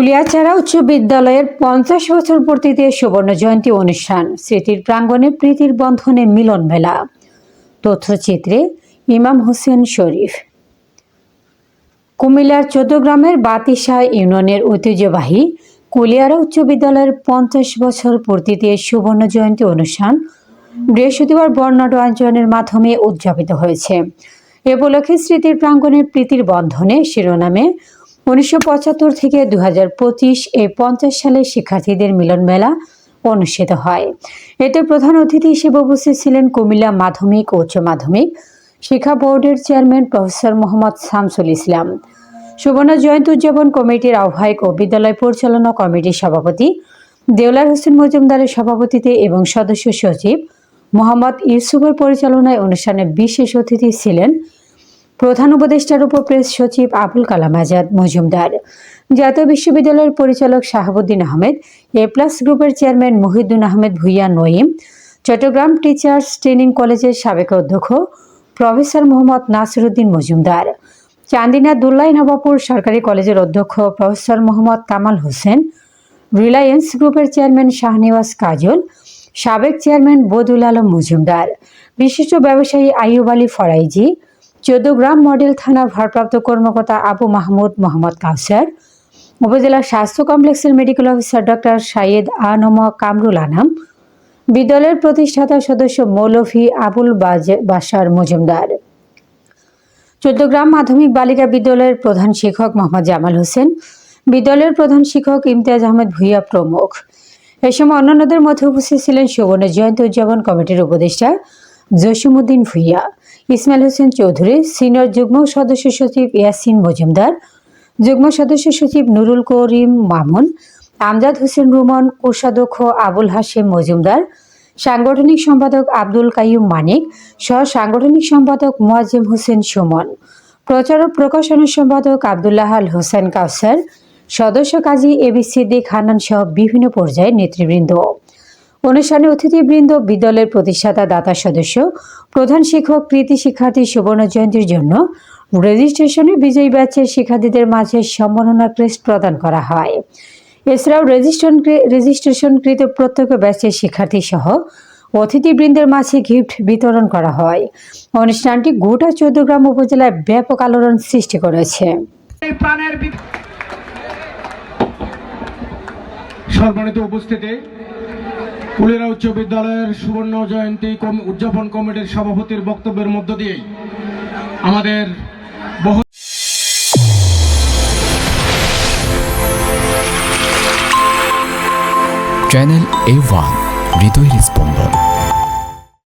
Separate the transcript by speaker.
Speaker 1: কুলিয়াচাড়া উচ্চ বিদ্যালয়ের পঞ্চাশ বছর পূর্তিতে সুবর্ণ জয়ন্তী অনুষ্ঠান। স্মৃতির প্রাঙ্গণে প্রীতির বন্ধনে মিলন মেলা। তথ্যচিত্রে ইমাম হোসেন শরীফ। কুমিল্লার চৌদ্দগ্রামের বাতিশা ইউনিয়নের ঐতিহ্যবাহী কুলিয়ারা উচ্চ বিদ্যালয়ের পঞ্চাশ বছর পূর্তিতে সুবর্ণ জয়ন্তী অনুষ্ঠান বৃহস্পতিবার বর্ণাঢ্য আয়োজনের মাধ্যমে উদযাপিত হয়েছে। এ উপলক্ষে স্মৃতির প্রাঙ্গণে প্রীতির বন্ধনে শিরোনামে উনিশশো পঁচাত্তর থেকে দু হাজার পঁচিশ এই পঞ্চাশ সালের শিক্ষার্থীদের মিলন মেলা অনুষ্ঠিত হয়। এতে প্রধান অতিথি হিসেবে উপস্থিত ছিলেন কুমিল্লা মাধ্যমিক ও উচ্চ মাধ্যমিক শিক্ষা বোর্ডের চেয়ারম্যান প্রফেসর মোহাম্মদ শামসুল ইসলাম, সুবর্ণ জয়ন্তী উদযাপন কমিটির আহ্বায়ক ও বিদ্যালয় পরিচালনা কমিটির সভাপতি, দেওলার হোসেন মজুমদারের সভাপতিতে এবং সদস্য সচিব মোহাম্মদ ইউসুফের পরিচালনায় অনুষ্ঠানে বিশেষ অতিথি ছিলেন প্রধান উপদেষ্টার উপর প্রেস সচিব আবুল কালাম আজাদ মজুমদার। জাতীয় বিশ্ববিদ্যালয়ের পরিচালক শাহাবুদ্দিন আহমেদ, এ প্লাস গ্রুপের chairman Mohiuddin Ahmed Bhuiyan Naim, Chittagong teachers training কলেজের সাবেক অধ্যক্ষ প্রফেসর মোহাম্মদ নাসিরুদ্দিন মজুমদার, চান্দিনা দুল্লাই নবাবপুর সরকারি কলেজের অধ্যক্ষ প্রফেসর মোহাম্মদ কামাল হোসেন, রিলায়েন্স গ্রুপের চেয়ারম্যান শাহনেওয়াজ কাজল, সাবেক চেয়ারম্যান বদুল আলম মজুমদার, বিশিষ্ট ব্যবসায়ী আইয়ুব আলী ফরাইজি চৌদ্দগ্রাম মডেল থানা ভারপ্রাপ্ত কর্মকর্তা আবু মাহমুদ মোহাম্মদ কাউসার, উপজেলা স্বাস্থ্য কমপ্লেক্সের medical officer doctor Sayed ANM Kamrul Anam, বিদ্যালয়ের প্রতিষ্ঠাতা সদস্য মৌলভী আবুল বাশার মজুমদার। চৌদ্দগ্রাম মাধ্যমিক বালিকা বিদ্যালয়ের প্রধান শিক্ষক মোহাম্মদ জামাল হোসেন, বিদ্যালয়ের প্রধান শিক্ষক ইমতিয়াজ আহমেদ ভুইয়া প্রমুখ। এ সময় অন্যান্যদের মধ্যে উপস্থিত ছিলেন সুবর্ণ জয়ন্তী উদযাপন কমিটির উপদেষ্টা জসিমুদ্দিন ভুইয়া। ইসমাইল হোসেন চৌধুরী, সিনিয়র যুগ্ম সদস্য সচিব ইয়াসিন মজুমদার, যুগ্ম সদস্য সচিব নুরুল করিম মামুন, আমজাদ হোসেন রুমন, কোষাধ্যক্ষ আবুল হাশেম মজুমদার, সাংগঠনিক সম্পাদক আব্দুল কাইয়ুম মানিক, সহ সাংগঠনিক সম্পাদক মোয়াজ্জেম হোসেন সুমন, প্রচার ও প্রকাশনের সম্পাদক আবদুল্লাহ আল হোসেন কাউসার, সদস্য কাজী এবি সিদ্দিক হান্নান সহ বিভিন্ন পর্যায়ের নেতৃবৃন্দ। অনুষ্ঠানে অতিথিবৃন্দ, বিদ্যালয়ের প্রতিষ্ঠাতা, দাতা সদস্য, প্রধান শিক্ষক, কৃতি শিক্ষার্থী সুবর্ণ জয়ন্তীর জন্য রেজিস্ট্রেশনে বিজয়ী ব্যাচের শিক্ষার্থীদের মাঝে সম্মাননা ক্রেস্ট প্রদান করা হয়। এছাড়াও রেজিস্ট্রেশন রেজিস্ট্রেশনকৃত প্রত্যেক ব্যাচের শিক্ষার্থী সহ অতিথিবৃন্দের মাঝে গিফট বিতরণ করা হয়। অনুষ্ঠানটি গোটা চৌদ্দগ্রাম উপজেলায় ব্যাপক আলোড়ন সৃষ্টি করেছে।
Speaker 2: সম্মানিত উপস্থিতি কুলিরা উচ্চ বিদ্যালয়ের সুবর্ণ জয়ন্তী কম- উদযাপন কমিটির সভাপতির বক্তব্যের মধ্য দিয়েই আমাদের বহু
Speaker 3: চ্যানেল এ ওয়ান, হৃদয় স্পন্দন।